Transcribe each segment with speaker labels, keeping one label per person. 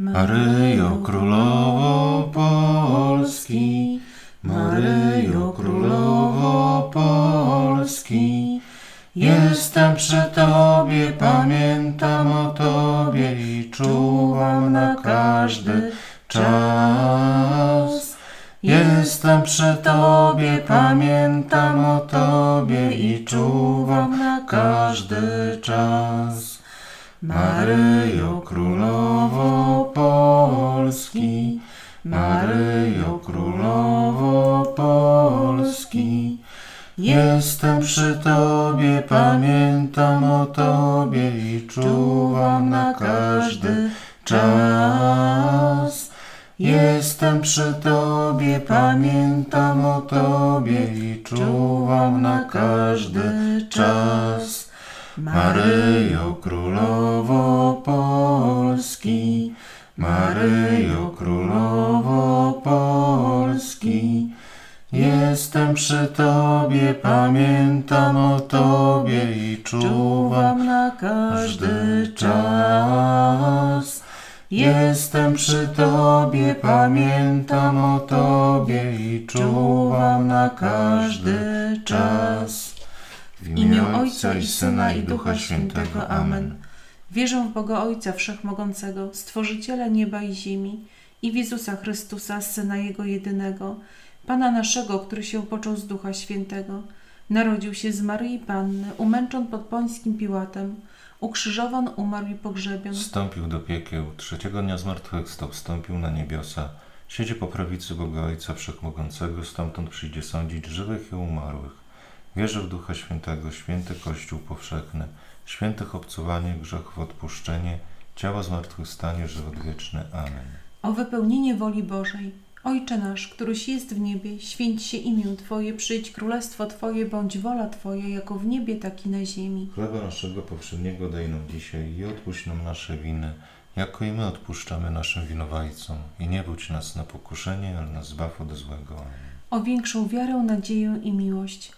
Speaker 1: Maryjo Królowo Polski, Maryjo Królowo Polski, jestem przy Tobie, pamiętam o Tobie i czuwam na każdy czas. Jestem przy Tobie, pamiętam o Tobie i czuwam na każdy czas. Maryjo Królowo Polski, Maryjo Królowo Polski, jestem przy Tobie, pamiętam o Tobie i czuwam na każdy czas. Jestem przy Tobie, pamiętam o Tobie i czuwam na każdy czas. Maryjo Królowo Polski, Maryjo Królowo Polski, jestem przy Tobie, pamiętam o Tobie i czuwam
Speaker 2: na
Speaker 1: każdy czas. Jestem przy Tobie, pamiętam o Tobie i czuwam na każdy czas. W
Speaker 2: imię Ojca i Syna i Ducha Świętego. Amen. Wierzę w Boga Ojca Wszechmogącego, Stworzyciela nieba i ziemi i w Jezusa Chrystusa, Syna Jego jedynego, Pana naszego, który się począł z Ducha Świętego, narodził się z Maryi Panny, umęczon pod Pońskim Piłatem, ukrzyżowan, umarł i pogrzebion.
Speaker 1: Wstąpił do piekieł, trzeciego dnia zmartwychwstał, wstąpił na niebiosa, siedzi po prawicy Boga Ojca Wszechmogącego, stamtąd przyjdzie sądzić żywych i umarłych. Wierzę w Ducha Świętego, święty Kościół powszechny, świętych obcowanie, grzechów odpuszczenie, ciała zmartwychwstanie, żywot wieczny. Amen.
Speaker 2: O wypełnienie woli Bożej. Ojcze nasz, któryś jest w niebie, święć się imię Twoje, przyjdź królestwo Twoje, bądź wola Twoja, jako w niebie, tak i na ziemi.
Speaker 1: Chleba naszego powszedniego daj nam dzisiaj i odpuść nam nasze winy, jako i my odpuszczamy naszym winowajcom. I nie budź nas na pokuszenie, ale nas zbaw od złego. Amen.
Speaker 2: O większą wiarę, nadzieję i miłość.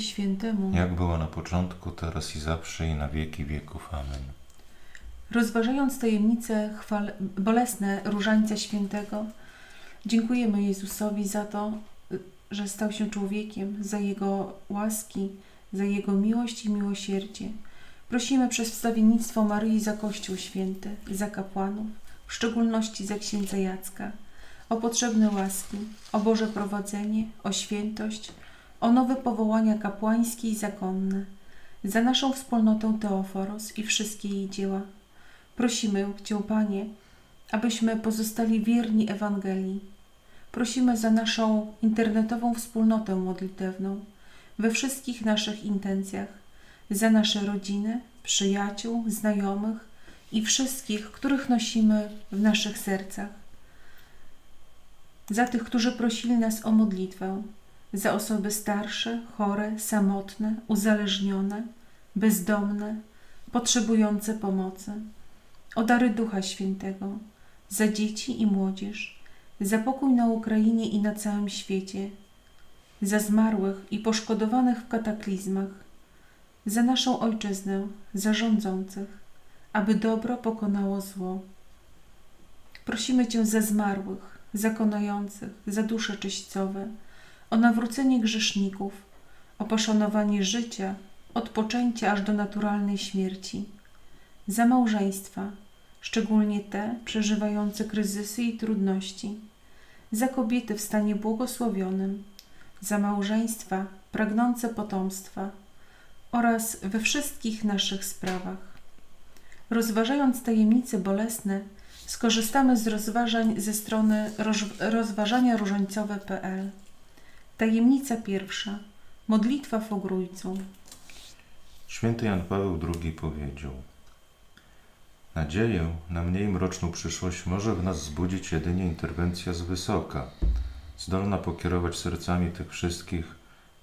Speaker 2: Świętemu.
Speaker 1: Jak była na początku, teraz i zawsze i na wieki wieków. Amen.
Speaker 2: Rozważając tajemnice chwal, bolesne Różańca Świętego, dziękujemy Jezusowi za to, że stał się człowiekiem, za Jego łaski, za Jego miłość i miłosierdzie. Prosimy przez wstawiennictwo Maryi za Kościół Święty, za kapłanów, w szczególności za księdza Jacka, o potrzebne łaski, o Boże prowadzenie, o świętość, o nowe powołania kapłańskie i zakonne, za naszą wspólnotę Teoforos i wszystkie jej dzieła. Prosimy Cię, Panie, abyśmy pozostali wierni Ewangelii. Prosimy za naszą internetową wspólnotę modlitewną we wszystkich naszych intencjach, za nasze rodziny, przyjaciół, znajomych i wszystkich, których nosimy w naszych sercach. Za tych, którzy prosili nas o modlitwę, za osoby starsze, chore, samotne, uzależnione, bezdomne, potrzebujące pomocy, o dary Ducha Świętego, za dzieci i młodzież, za pokój na Ukrainie i na całym świecie, za zmarłych i poszkodowanych w kataklizmach, za naszą ojczyznę, za rządzących, aby dobro pokonało zło. Prosimy Cię za zmarłych, za konających, za dusze czyśćcowe, o nawrócenie grzeszników, o poszanowanie życia, od poczęcia aż do naturalnej śmierci, za małżeństwa, szczególnie te przeżywające kryzysy i trudności, za kobiety w stanie błogosławionym, za małżeństwa pragnące potomstwa oraz we wszystkich naszych sprawach. Rozważając tajemnice bolesne Skorzystamy z rozważań ze strony roż- rozważania różańcowe.pl. Tajemnica pierwsza. Modlitwa w ogrójcu.
Speaker 1: Święty Jan Paweł II powiedział: Nadzieję na mniej mroczną przyszłość może w nas wzbudzić jedynie interwencja z wysoka, zdolna pokierować sercami tych wszystkich,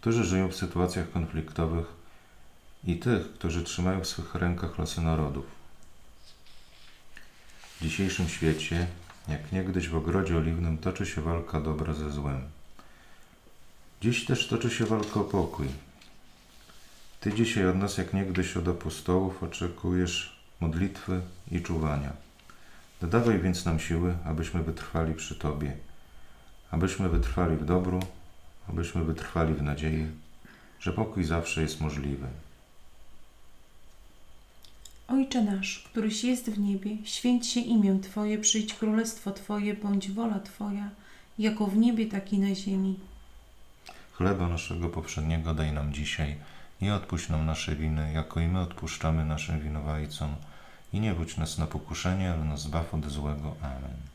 Speaker 1: którzy żyją w sytuacjach konfliktowych i tych, którzy trzymają w swych rękach losy narodów. W dzisiejszym świecie, jak niegdyś w ogrodzie oliwnym, toczy się walka dobra ze złem. Dziś też toczy się walka o pokój. Ty dzisiaj od nas, jak niegdyś od apostołów, oczekujesz modlitwy i czuwania. Dodawaj więc nam siły, abyśmy wytrwali przy Tobie, abyśmy wytrwali w dobru, abyśmy wytrwali w nadziei, że pokój zawsze jest możliwy.
Speaker 2: Ojcze nasz, któryś jest w niebie, święć się imię Twoje, przyjdź królestwo Twoje, bądź wola Twoja, jako w niebie, tak i na ziemi.
Speaker 1: Chleba naszego poprzedniego daj nam dzisiaj i odpuść nam nasze winy, jako i my odpuszczamy naszym winowajcom. I nie wódź nas na pokuszenie, ale nas zbaw od złego. Amen.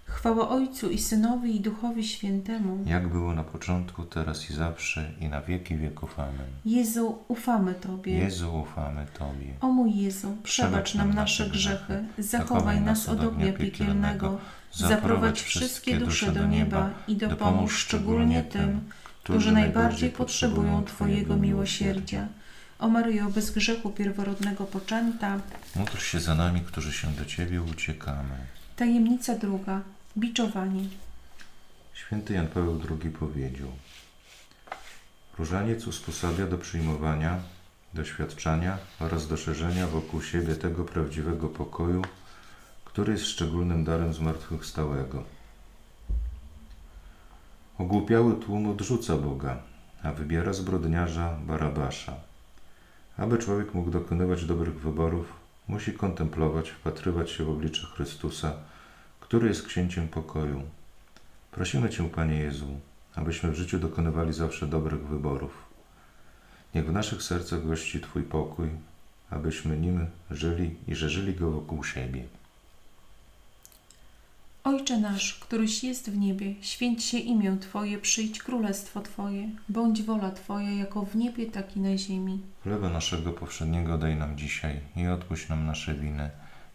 Speaker 2: Chwała Ojcu i Synowi i Duchowi Świętemu.
Speaker 1: Jak było na początku, teraz i zawsze, i na wieki wieków. Amen.
Speaker 2: Jezu, ufamy Tobie.
Speaker 1: Jezu, ufamy Tobie.
Speaker 2: O mój Jezu, przebacz nam nasze grzechy, zachowaj nas od ognia piekielnego, zaprowadź wszystkie dusze do nieba i dopomóż szczególnie tym, którzy najbardziej potrzebują Twojego miłosierdzia. O Maryjo, bez grzechu pierworodnego poczęta.
Speaker 1: Módl się za nami, którzy się do Ciebie uciekamy.
Speaker 2: Tajemnica druga. Biczowanie.
Speaker 1: Święty Jan Paweł II powiedział: Różaniec usposabia do przyjmowania, doświadczania oraz do szerzenia wokół siebie tego prawdziwego pokoju, który jest szczególnym darem zmartwychwstałego. Ogłupiały tłum odrzuca Boga, a wybiera zbrodniarza Barabasza. Aby człowiek mógł dokonywać dobrych wyborów, musi kontemplować, wpatrywać się w oblicze Chrystusa, który jest księciem pokoju. Prosimy Cię, Panie Jezu, abyśmy w życiu dokonywali zawsze dobrych wyborów. Niech w naszych sercach gości Twój pokój, abyśmy nim żyli i że żyli go wokół siebie.
Speaker 2: Ojcze nasz, któryś jest w niebie, święć się imię Twoje, przyjdź królestwo Twoje, bądź wola Twoja jako w niebie, tak i na ziemi.
Speaker 1: Chleba naszego powszedniego daj nam dzisiaj i odpuść nam nasze winy,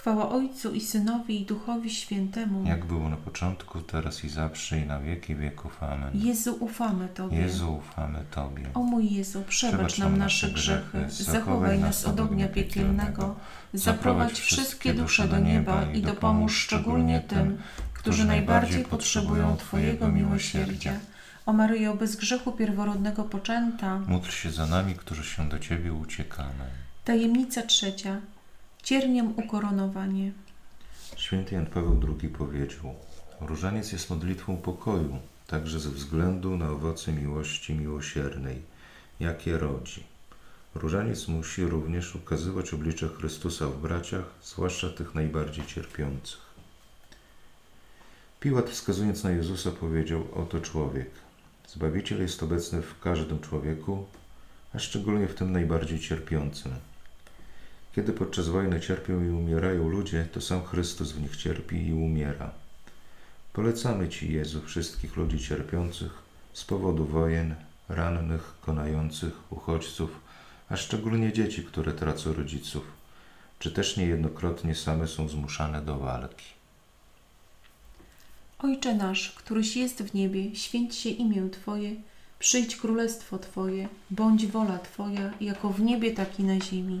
Speaker 2: Chwała Ojcu i Synowi i Duchowi Świętemu.
Speaker 1: Jak było na początku, teraz i zawsze i na wieki wieków. Amen.
Speaker 2: Jezu, ufamy Tobie.
Speaker 1: Jezu, ufamy Tobie.
Speaker 2: O mój Jezu, przebacz nam nasze grzechy, zachowaj nas od ognia piekielnego, zaprowadź wszystkie dusze do nieba i dopomóż szczególnie tym, którzy najbardziej potrzebują Twojego miłosierdzia. O Maryjo, bez grzechu pierworodnego poczęta,
Speaker 1: Módl się za nami, którzy się do Ciebie uciekamy.
Speaker 2: tajemnica trzecia, cierniem ukoronowanie.
Speaker 1: Święty Jan Paweł II powiedział: Różaniec jest modlitwą pokoju, także ze względu na owoce miłości miłosiernej, jakie rodzi. Różaniec musi również ukazywać oblicze Chrystusa w braciach, zwłaszcza tych najbardziej cierpiących. Piłat, wskazując na Jezusa, powiedział: Oto człowiek. Zbawiciel jest obecny w każdym człowieku, a szczególnie w tym najbardziej cierpiącym. Kiedy podczas wojny cierpią i umierają ludzie, to sam Chrystus w nich cierpi i umiera. Polecamy Ci, Jezu, wszystkich ludzi cierpiących z powodu wojen, rannych, konających, uchodźców, a szczególnie dzieci, które tracą rodziców, czy też niejednokrotnie same są zmuszane do walki.
Speaker 2: Ojcze nasz, któryś jest w niebie, święć się imię Twoje, przyjdź królestwo Twoje, bądź wola Twoja, jako w niebie, tak i na ziemi.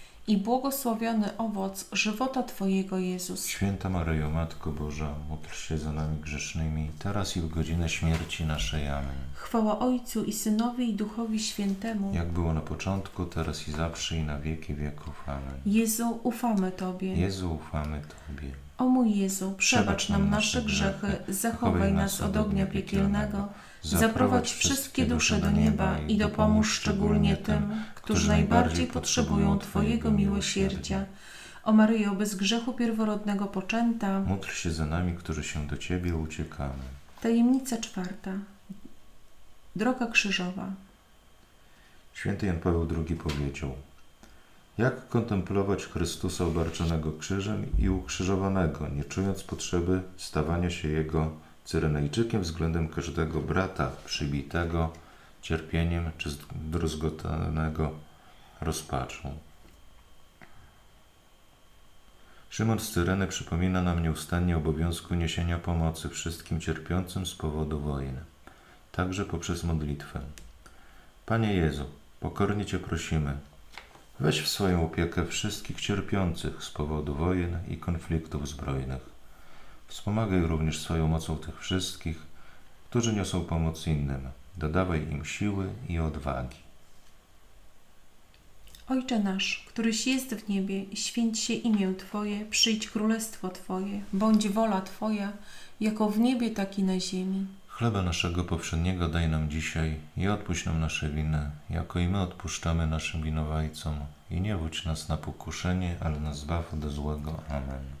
Speaker 2: i błogosławiony owoc żywota Twojego Jezus.
Speaker 1: Święta Maryjo, Matko Boża, módl się za nami grzesznymi, teraz i w godzinę śmierci naszej. Amen.
Speaker 2: Chwała Ojcu i Synowi i Duchowi Świętemu.
Speaker 1: Jak było na początku, teraz i zawsze i na wieki wieków. Amen.
Speaker 2: Jezu, ufamy Tobie.
Speaker 1: Jezu, ufamy Tobie.
Speaker 2: O mój Jezu, przebacz nam nasze grzechy, zachowaj nas od ognia piekielnego, zaprowadź wszystkie dusze do nieba i dopomóż szczególnie tym, którzy najbardziej potrzebują Twojego miłosierdzia. O Maryjo, bez grzechu pierworodnego poczęta.
Speaker 1: Módl się za nami, którzy się do Ciebie uciekamy.
Speaker 2: Tajemnica czwarta. Droga krzyżowa.
Speaker 1: Święty Jan Paweł II powiedział: Jak kontemplować Chrystusa obarczonego krzyżem i ukrzyżowanego, nie czując potrzeby stawania się Jego cyrenejczykiem względem każdego brata przybitego cierpieniem czy zdruzgotanego rozpaczą? Szymon z Cyreny przypomina nam nieustannie obowiązku niesienia pomocy wszystkim cierpiącym z powodu wojny, także poprzez modlitwę. Panie Jezu, pokornie Cię prosimy, weź w swoją opiekę wszystkich cierpiących z powodu wojen i konfliktów zbrojnych. Wspomagaj również swoją mocą tych wszystkich, którzy niosą pomoc innym. Dodawaj im siły i odwagi.
Speaker 2: Ojcze nasz, któryś jest w niebie, święć się imię Twoje, przyjdź królestwo Twoje, bądź wola Twoja, jako w niebie, tak i na ziemi.
Speaker 1: Chleba naszego powszedniego daj nam dzisiaj i odpuść nam nasze winy, jako i my odpuszczamy naszym winowajcom. I nie wódź nas na pokuszenie, ale nas zbaw od złego. Amen.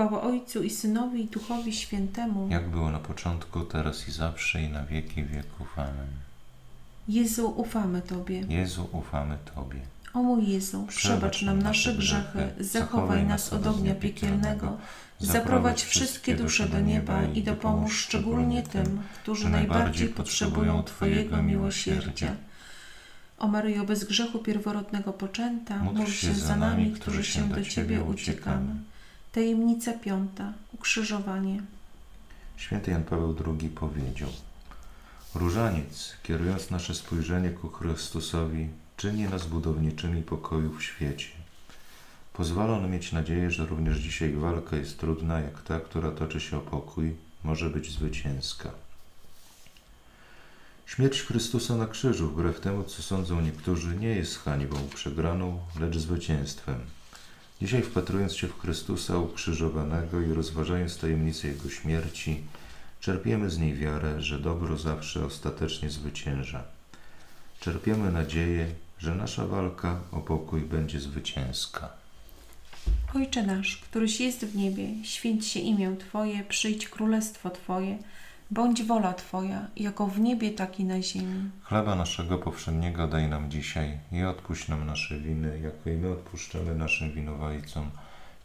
Speaker 2: Chwała Ojcu i Synowi i Duchowi Świętemu.
Speaker 1: Jak było na początku, teraz i zawsze i na wieki wieków. Amen.
Speaker 2: Jezu, ufamy Tobie.
Speaker 1: Jezu, ufamy Tobie.
Speaker 2: O mój Jezu, przebacz nam nasze grzechy, zachowaj nas od ognia piekielnego, zaprowadź wszystkie dusze do nieba i dopomóż szczególnie tym, którzy najbardziej potrzebują Twojego miłosierdzia. O Maryjo, bez grzechu pierworodnego poczęta, módl się za nami, którzy się do Ciebie uciekamy. Tajemnica piąta. Ukrzyżowanie.
Speaker 1: Święty Jan Paweł II powiedział: Różaniec, kierując nasze spojrzenie ku Chrystusowi, czyni nas budowniczymi pokoju w świecie. Pozwala on mieć nadzieję, że również dzisiaj walka jest trudna, jak ta, która toczy się o pokój, może być zwycięska. Śmierć Chrystusa na krzyżu, wbrew temu, co sądzą niektórzy, nie jest hańbą przegraną, lecz zwycięstwem. Dzisiaj, wpatrując się w Chrystusa ukrzyżowanego i rozważając tajemnicę Jego śmierci, czerpiemy z niej wiarę, że dobro zawsze ostatecznie zwycięża. Czerpiemy nadzieję, że nasza walka o pokój będzie zwycięska.
Speaker 2: Ojcze nasz, któryś jest w niebie, święć się imię Twoje, przyjdź królestwo Twoje, bądź wola Twoja, jako w niebie, tak i na ziemi.
Speaker 1: Chleba naszego powszedniego daj nam dzisiaj i odpuść nam nasze winy, jako i my odpuszczamy naszym winowajcom.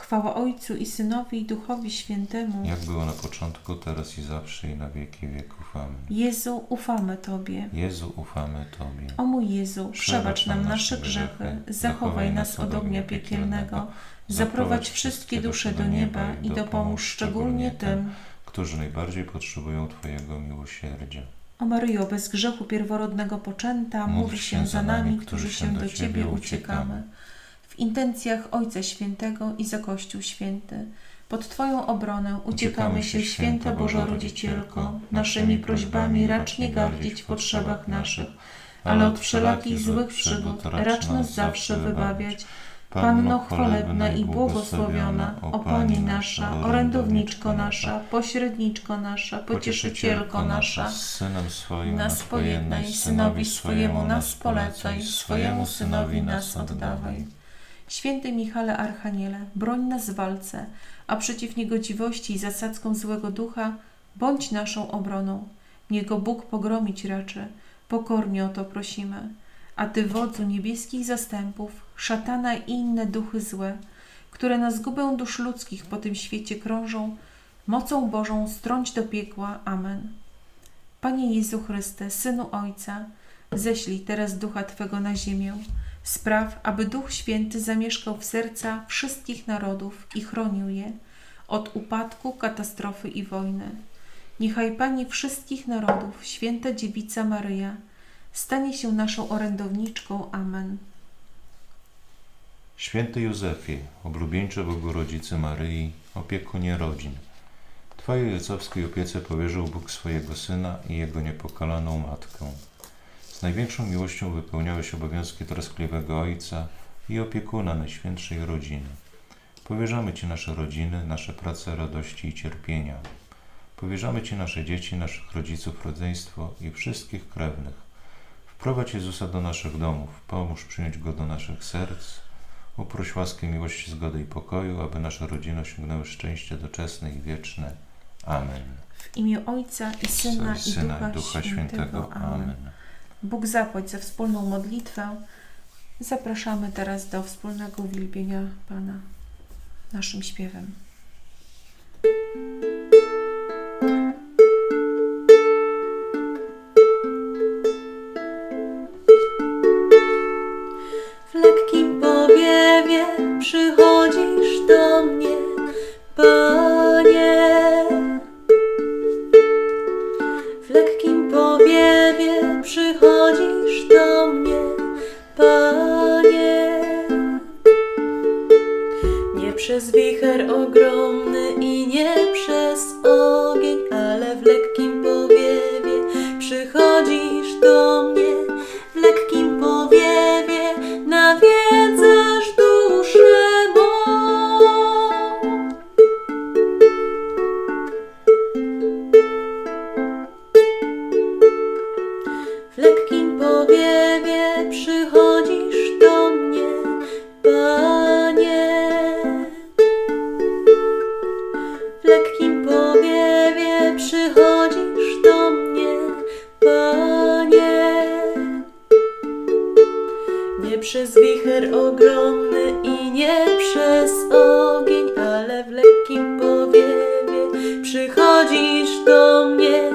Speaker 2: Chwała Ojcu i Synowi i Duchowi Świętemu.
Speaker 1: Jak było na początku, teraz i zawsze i na wieki wieków. Amen.
Speaker 2: Jezu, ufamy Tobie.
Speaker 1: Jezu, ufamy Tobie.
Speaker 2: O mój Jezu, przebacz nam nasze grzechy, zachowaj nas od ognia piekielnego, zaprowadź wszystkie dusze do nieba i dopomóż szczególnie tym,
Speaker 1: którzy najbardziej potrzebują Twojego miłosierdzia.
Speaker 2: O Maryjo, bez grzechu pierworodnego poczęta, módl się za nami, którzy się do Ciebie uciekamy. W intencjach Ojca Świętego i za Kościół Święty, pod Twoją obronę uciekamy się, Święta Boża Rodzicielko, naszymi prośbami racz nie gardzić w potrzebach naszych, ale od wszelakich złych przygód racz nas zawsze wybawiać. Panno chwalebna i błogosławiona, o Pani nasza, orędowniczko nasza, pośredniczko nasza, pocieszycielko nasza,
Speaker 1: z Synem swoim
Speaker 2: nas pojednaj, synowi swojemu nas polecaj, swojemu synowi nas oddawaj. Święty Michale Archaniele, broń nas w walce, a przeciw niegodziwości i zasadzkom złego ducha bądź naszą obroną. Niego Bóg pogromić raczy, pokornie o to prosimy. A Ty, wodzu niebieskich zastępów, szatana i inne duchy złe, które na zgubę dusz ludzkich po tym świecie krążą, mocą Bożą strąć do piekła. Amen. Panie Jezu Chryste, Synu Ojca, ześlij teraz Ducha Twego na ziemię. Spraw, aby Duch Święty zamieszkał w serca wszystkich narodów i chronił je od upadku, katastrofy i wojny. Niechaj Pani wszystkich narodów, Święta Dziewica Maryja, stanie się naszą orędowniczką. Amen.
Speaker 1: Święty Józefie, oblubieńcze Bogu Rodzicy Maryi, opiekunie rodzin. Twojej ojcowskiej opiece powierzył Bóg swojego Syna i Jego niepokalaną Matkę. Z największą miłością wypełniałeś obowiązki troskliwego Ojca i opiekuna Najświętszej Rodziny. Powierzamy Ci nasze rodziny, nasze prace, radości i cierpienia. Powierzamy Ci nasze dzieci, naszych rodziców, rodzeństwo i wszystkich krewnych. Wprowadź Jezusa do naszych domów, pomóż przyjąć Go do naszych serc, uproś łaskę, miłość, zgodę i pokoju, aby nasze rodziny osiągnęły szczęście doczesne i wieczne. Amen.
Speaker 2: W imię Ojca i Syna, i Ducha,
Speaker 1: Ducha Świętego. Amen.
Speaker 2: Bóg zapłać za wspólną modlitwę. Zapraszamy teraz do wspólnego uwielbienia Pana naszym śpiewem.
Speaker 3: W lekkim powiewie przychodzisz Nie przez wicher ogromny i nie przez ogień, ale w lekkim powiewie przychodzisz do mnie,